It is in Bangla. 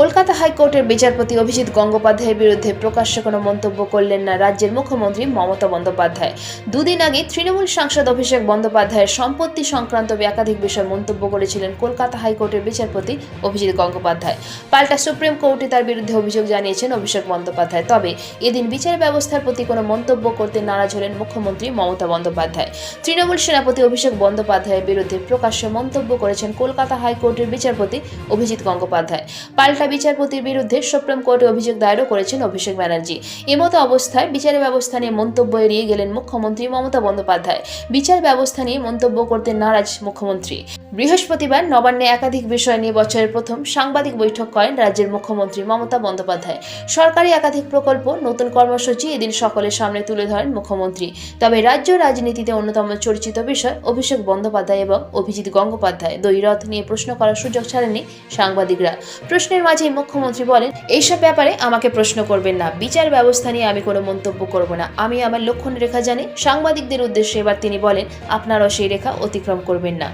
কলকাতা হাইকোর্টের বিচারপতি অভিজিৎ গঙ্গোপাধ্যায়ের বিরুদ্ধে প্রকাশ্যে কোনো মন্তব্য করলেন না রাজ্যের মুখ্যমন্ত্রী মমতা বন্দ্যোপাধ্যায়। দুদিন আগে তৃণমূল সাংসদ অভিষেক বন্দ্যোপাধ্যায়ের সম্পত্তি সংক্রান্ত একাধিক বিষয় মন্তব্য করেছিলেন কলকাতা হাইকোর্টের বিচারপতি অভিজিৎ গঙ্গোপাধ্যায়। পাল্টা সুপ্রিম কোর্টে তার বিরুদ্ধে অভিযোগ জানিয়েছেন অভিষেক বন্দ্যোপাধ্যায়। তবে এদিন বিচার ব্যবস্থার প্রতি কোনো মন্তব্য করতে নারাজ হলেন মুখ্যমন্ত্রী মমতা বন্দ্যোপাধ্যায়। তৃণমূল সেনাপতি অভিষেক বন্দ্যোপাধ্যায়ের বিরুদ্ধে প্রকাশ্যে মন্তব্য করেছেন কলকাতা হাইকোর্টের বিচারপতি অভিজিৎ গঙ্গোপাধ্যায়। পাল্টা বিচারপতির বিরুদ্ধে সুপ্রিম কোর্টে অভিযোগ দায়েরও করেছেন অভিষেক ব্যানার্জি। এমতো অবস্থায় বিচার ব্যবস্থা নিয়ে মন্তব্য এড়িয়ে গেলেন মুখ্যমন্ত্রী মমতা বন্দ্যোপাধ্যায়। বিচার ব্যবস্থা নিয়ে মন্তব্য করতে নারাজ মুখ্যমন্ত্রী। বৃহস্পতিবার নবান্নে একাধিক বিষয় নিয়ে বছরের প্রথম সাংবাদিক বৈঠক করেন রাজ্যের মুখ্যমন্ত্রী মমতা বন্দ্যোপাধ্যায়। সরকারি একাধিক প্রকল্প, নতুন কর্মসূচি এদিন সকলের সামনে তুলে ধরেন মুখ্যমন্ত্রী। তবে রাজ্য রাজনীতিতে অন্যতম চর্চিত বিষয় অভিষেক বন্দ্যোপাধ্যায় এবং অভিজিৎ গঙ্গোপাধ্যায়। দৈরথ নিয়ে প্রশ্ন করার সুযোগ ছাড়েননি সাংবাদিকরা। প্রশ্নের মাঝেই মুখ্যমন্ত্রী বলেন, এইসব ব্যাপারে আমাকে প্রশ্ন করবেন না। বিচার ব্যবস্থা নিয়ে আমি কোনো মন্তব্য করব না। আমি আমার লক্ষণ রেখা জানি। সাংবাদিকদের উদ্দেশ্যে এবার তিনি বলেন, আপনারাও সেই রেখা অতিক্রম করবেন না।